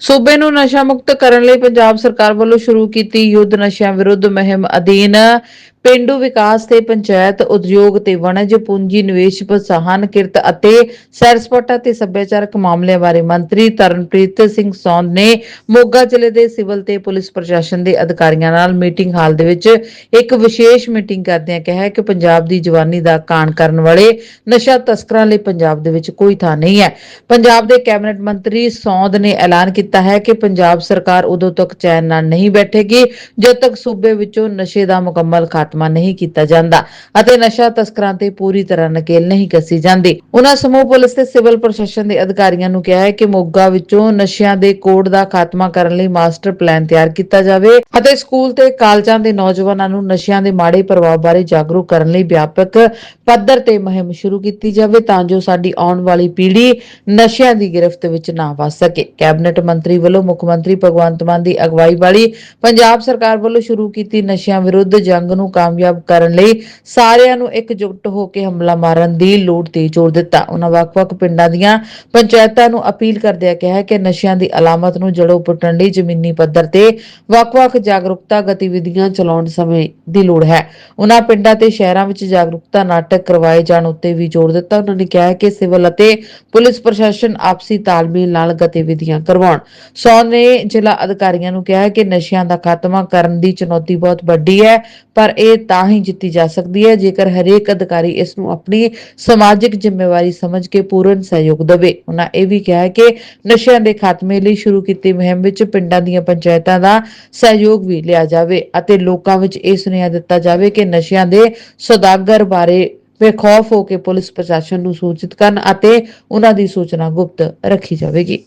ਸੂਬੇ ਨੂੰ ਨਸ਼ਾ ਮੁਕਤ ਕਰਨ ਲਈ ਪੰਜਾਬ ਸਰਕਾਰ ਵੱਲੋਂ ਸ਼ੁਰੂ ਕੀਤੀ ਯੁੱਧ ਨਸ਼ਿਆਂ ਵਿਰੁੱਧ ਮੁਹਿੰਮ ਅਧੀਨ ਪਿੰਡੂ ਵਿਕਾਸ ਤੇ ਪੰਚਾਇਤ ਉਦਯੋਗ ਤੇ ਵਣਜ, ਪੂੰਜੀ, ਨਿਵੇਸ਼ ਪ੍ਰੋਤਸਾਹਨ ਕਿਰਤ ਅਤੇ ਸੈਰ ਤੇ ਸੱਭਿਆਚਾਰਕ ਮਾਮਲਿਆਂ ਬਾਰੇ ਮੰਤਰੀ ਤਰਨਪ੍ਰੀਤ ਸਿੰਘ ਸੌਂਦ ਨੇ ਮੋਗਾ ਜ਼ਿਲ੍ਹੇ ਦੇ ਸਿਵਲ ਤੇ ਪੁਲਿਸ ਪ੍ਰਸ਼ਾਸਨ ਦੇ ਅਧਿਕਾਰੀਆਂ ਨਾਲ ਮੀਟਿੰਗ ਹਾਲ ਦੇ ਵਿੱਚ ਇੱਕ ਵਿਸ਼ੇਸ਼ ਮੀਟਿੰਗ ਕਰਦਿਆਂ ਕਿਹਾ ਕਿ ਪੰਜਾਬ ਦੀ ਜਵਾਨੀ ਦਾ ਕਾਣ ਕਰਨ ਵਾਲੇ ਨਸ਼ਾ ਤਸਕਰਾਂ ਲਈ ਪੰਜਾਬ ਦੇ ਵਿੱਚ ਕੋਈ ਥਾਂ ਨਹੀਂ ਹੈ। ਪੰਜਾਬ ਦੇ ਕੈਬਨਿਟ ਮੰਤਰੀ ਸੌਂਦ ਨੇ ਐਲਾਨ ਕੀਤਾ ਹੈ ਕਿ ਪੰਜਾਬ ਸਰਕਾਰ ਉਦੋਂ ਤੱਕ ਚੈਨ ਨਾਲ ਨਹੀਂ ਬੈਠੇਗੀ, ਜਦ ਤੱਕ ਸੂਬੇ ਵਿੱਚੋਂ ਨਸ਼ੇ ਦਾ ਮੁਕੰਮਲ ਖਾਤਮਾ ਨਹੀਂ ਕੀਤਾ ਜਾਂਦਾ ਅਤੇ ਨਸ਼ਾ ਤਸਕਰਾਂ ਤੇ ਪੂਰੀ ਤਰ੍ਹਾਂ ਨਕੇਲ ਨਹੀਂ ਕੱਸੀ ਜਾਂਦੀ। ਉਹਨਾਂ ਸਮੂਹ ਪੁਲਿਸ ਤੇ ਸਿਵਲ ਪ੍ਰਸ਼ਾਸਨ ਦੇ ਅਧਿਕਾਰੀਆਂ ਨੂੰ ਕਿਹਾ ਹੈ ਕਿ ਮੋਗਾ ਵਿੱਚੋਂ ਨਸ਼ਿਆਂ ਦੇ ਕੋਡ ਦਾ ਖਾਤਮਾ ਕਰਨ ਲਈ ਮਾਸਟਰ ਪਲਾਨ ਤਿਆਰ ਕੀਤਾ ਜਾਵੇ ਅਤੇ ਸਕੂਲ ਤੇ ਕਾਲਜਾਂ ਦੇ ਨੌਜਵਾਨਾਂ ਨੂੰ ਨਸ਼ਿਆਂ ਦੇ ਮਾੜੇ ਪ੍ਰਭਾਵ ਬਾਰੇ ਜਾਗਰੂਕ ਕਰਨ ਲਈ ਵਿਆਪਕ ਪੱਧਰ ਤੇ ਮੁਹਿੰਮ ਸ਼ੁਰੂ ਕੀਤੀ ਜਾਵੇ ਤਾਂ ਜੋ ਸਾਡੀ ਆਉਣ ਵਾਲੀ ਪੀੜ੍ਹੀ ਨਸ਼ਿਆਂ ਦੀ ਗ੍ਰਿਫਤ ਵਿੱਚ ਨਾ ਫਸ ਸਕੇ। ਕੈਬਨਿਟ ਮੰਤਰੀ ਵੱਲੋਂ ਮੁੱਖ ਮੰਤਰੀ ਭਗਵੰਤ ਮਾਨ ਦੀ ਅਗਵਾਈ ਵਾਲੀ ਪੰਜਾਬ ਸਰਕਾਰ ਵੱਲੋਂ ਸ਼ੁਰੂ ਕੀਤੀ ਨਸ਼ਿਆਂ ਵਿਰੁੱਧ ਜੰਗ ਨੂੰ ਕਾਮਯਾਬ ਕਰਨ ਲਈ ਸਾਰਿਆਂ ਨੂੰ ਇਕਜੁੱਟ ਹੋ ਕੇ ਹਮਲਾ ਮਾਰਨ ਦੀ ਲੋੜ ਤੇ ਜ਼ੋਰ ਦਿੱਤਾ। ਉਹਨਾਂ ਵੱਖ-ਵੱਖ ਪਿੰਡਾਂ ਦੀਆਂ ਪੰਚਾਇਤਾਂ ਨੂੰ ਅਪੀਲ ਕਰਦਿਆਂ ਕਿਹਾ ਕਿ ਨਸ਼ਿਆਂ ਦੀ ਅਲਾਮਤ ਨੂੰ ਜੜੋਂ ਪੁੱਟਣ ਲਈ ਜ਼ਮੀਨੀ ਪੱਧਰ ਤੇ ਵੱਖ-ਵੱਖ ਜਾਗਰੂਕਤਾ ਗਤੀਵਿਧੀਆਂ ਚਲਾਉਣ ਸਮੇਂ ਦੀ ਲੋੜ ਹੈ। ਉਹਨਾਂ ਪਿੰਡਾਂ ਤੇ ਸ਼ਹਿਰਾਂ ਵਿੱਚ ਜਾਗਰੂਕਤਾ ਨਾਟਕ ਕਰਵਾਏ ਜਾਣ ਉੱਤੇ ਵੀ ਜ਼ੋਰ ਦਿੱਤਾ। ਉਹਨਾਂ ਨੇ ਕਿਹਾ ਕਿ ਸਿਵਲ ਅਤੇ ਪੁਲਿਸ ਪ੍ਰਸ਼ਾਸਨ ਆਪਸੀ ਤਾਲਮੇਲ ਨਾਲ ਗਤੀਵਿਧੀਆਂ ਕਰਵਾਉਣ। ਸੌਨ ਨੇ ਜ਼ਿਲ੍ਹਾ ਅਧਿਕਾਰੀਆਂ ਨੂੰ ਕਿਹਾ ਕਿ ਨਸ਼ਿਆਂ ਦਾ ਖਾਤਮਾ ਕਰਨ ਦੀ ਚੁਣੌਤੀ ਬਹੁਤ ਵੱਡੀ ਹੈ, ਪਰ ਇਹ ਤਾਂ ਹੀ ਜਿੱਤੀ ਜਾ ਸਕਦੀ ਹੈ, ਜੇਕਰ ਹਰੇਕ ਅਧਿਕਾਰੀ ਇਸ ਨੂੰ ਆਪਣੀ ਸਮਾਜਿਕ ਜ਼ਿੰਮੇਵਾਰੀ ਸਮਝ ਕੇ ਪੂਰਨ ਸਹਿਯੋਗ ਦੇਵੇ। ਉਹਨਾਂ ਇਹ ਵੀ ਕਿਹਾ ਕਿ ਨਸ਼ਿਆਂ ਦੇ ਖਾਤਮੇ ਲਈ ਸ਼ੁਰੂ ਕੀਤੀ ਮੁਹਿੰਮ ਵਿੱਚ ਪਿੰਡਾਂ ਦੀਆਂ ਪੰਚਾਇਤਾਂ ਦਾ ਸਹਿਯੋਗ ਵੀ ਲਿਆ ਜਾਵੇ ਅਤੇ ਲੋਕਾਂ ਵਿੱਚ ਇਹ ਸੁਨੇਹਾ ਦਿੱਤਾ ਜਾਵੇ ਕਿ ਨਸ਼ਿਆਂ ਦੇ ਸੌਦਾਗਰ ਬਾਰੇ ਬੇਖੌਫ ਹੋ ਕੇ ਪੁਲਿਸ ਪ੍ਰਸ਼ਾਸਨ ਨੂੰ ਸੂਚਿਤ ਕਰਨ ਅਤੇ ਉਹਨਾਂ ਦੀ ਸੂਚਨਾ ਗੁਪਤ ਰੱਖੀ ਜਾਵੇਗੀ।